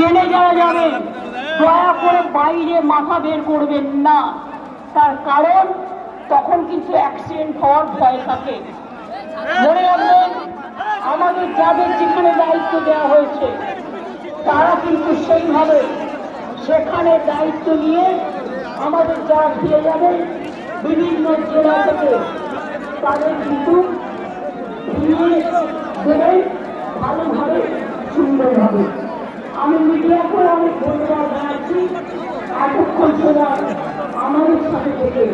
ট্রেনে যাওয়া যাবে। দয়া করে বাইরে মাথা বের করবেন না। তার কারণ, তখন কিন্তু অ্যাক্সিডেন্ট হওয়ার ভয় থাকে। মনে রাখবেন, আমাদের যাদের যেখানে দায়িত্ব দেওয়া হয়েছে, তারা কিন্তু সেইভাবে সেখানে দায়িত্ব নিয়ে আমাদের যারা ফিরে যাবে। বিভিন্ন জেলা থেকে তাদের কিন্তু ভালোভাবে সুন্দরভাবে আমি মিডিয়াকে অনেক ধন্যবাদ জানাচ্ছি এতক্ষণ সময় আমাদের সাথে থেকে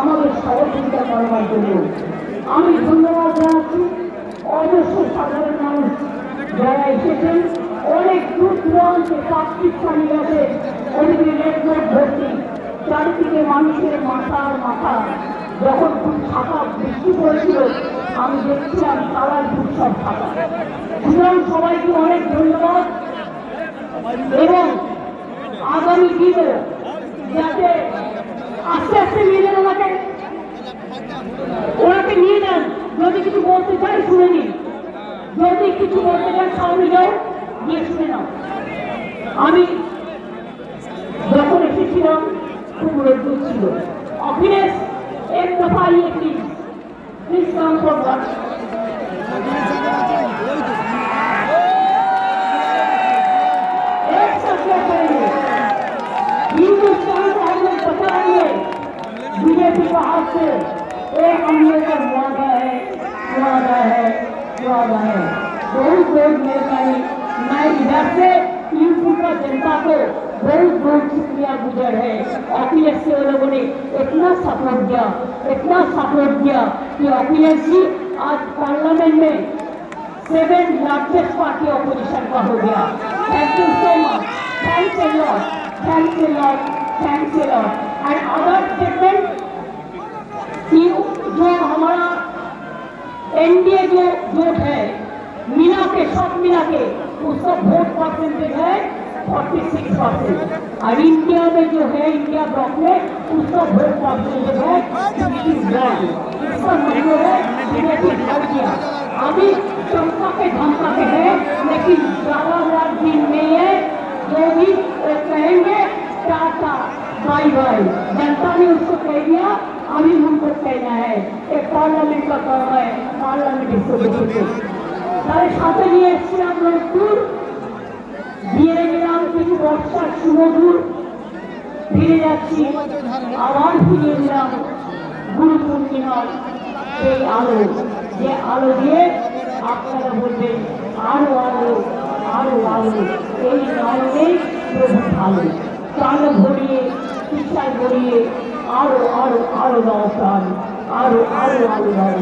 আমাদের সহযোগিতা করবার জন্য। আমি ধন্যবাদ জানাচ্ছি। অবশ্য সাধারণ মানুষ যারা এসেছেন, অনেক দূর দূরান্তে প্লাস্টিক পানি গেছে ওদিকে রেডবোর্ড ভর্তি চারিদিকে মানুষের মাথা আর মাথা। যখন খুব ছাতা বৃষ্টি পড়েছিল, আমি দেখছিলাম তারাই সব ছাতা সুতরাং সবাইকে অনেক ধন্যবাদ। এবং আগামী দিনে যাতে যদি কিছু বলতে চাই শুনে নিন যদি কিছু বলতে চান সামনে যাও গিয়ে শুনে নাও আমি যখন এসেছিলাম খুব রোদ্দুর ছিল অখিলেশ এক দফা ইয়ে প্লিজ প্লিজ কাম ফরওয়ার্ড एक फैसला करेंगे हिंदुस्तान को हम लोग बचाएंगे बीजेपी के हाथ से एक हम का वादा है वादा है वादा है। बहुत बहुत मेहरबानी। मैं इधर से यूपी का जनता को बहुत बहुत शुक्रिया गुजर है। अखिलेश लोगों ने इतना सपोर्ट दिया, इतना सपोर्ट दिया कि अखिलेश जी, आज पार्लियामेंट में सेवन लार्जेस्ट पार्टी ऑपोजिशन का हो गया। Thank you so much thanks a lot thanks a lot thanks a lot vote है मिला के सब मिला के उसका वोट परसेंटेज है 46 परसेंट और इंडिया में जो है इंडिया ब्लॉक में उसका वोट परसेंटेज है 51 इसका मतलब है बीजेपी हार गया अभी चमका के धमका के है लेकिन बाय बाय जनता ने उसको कह दिया अभी हमको कहना है एक पार्लियामेंट का काम है पार्लियामेंट इसको देखेंगे তাদের সাথে নিয়ে এসেছিলাম রংপুর দিয়ে গেলাম কিছু বর্ষার সুমধুর ফিরে যাচ্ছি আবার ফিরে এলাম গুরু পূর্ণিমার সেই আলো যে আলো দিয়ে আপনারা বলবেন আরো আলো আরো আলো এই নয়নে প্রভু ভালো চাল ভরিয়ে পিছায় ভরিয়ে আরও আরও আরও দাও প্রাণ আরও আরও আলো দাও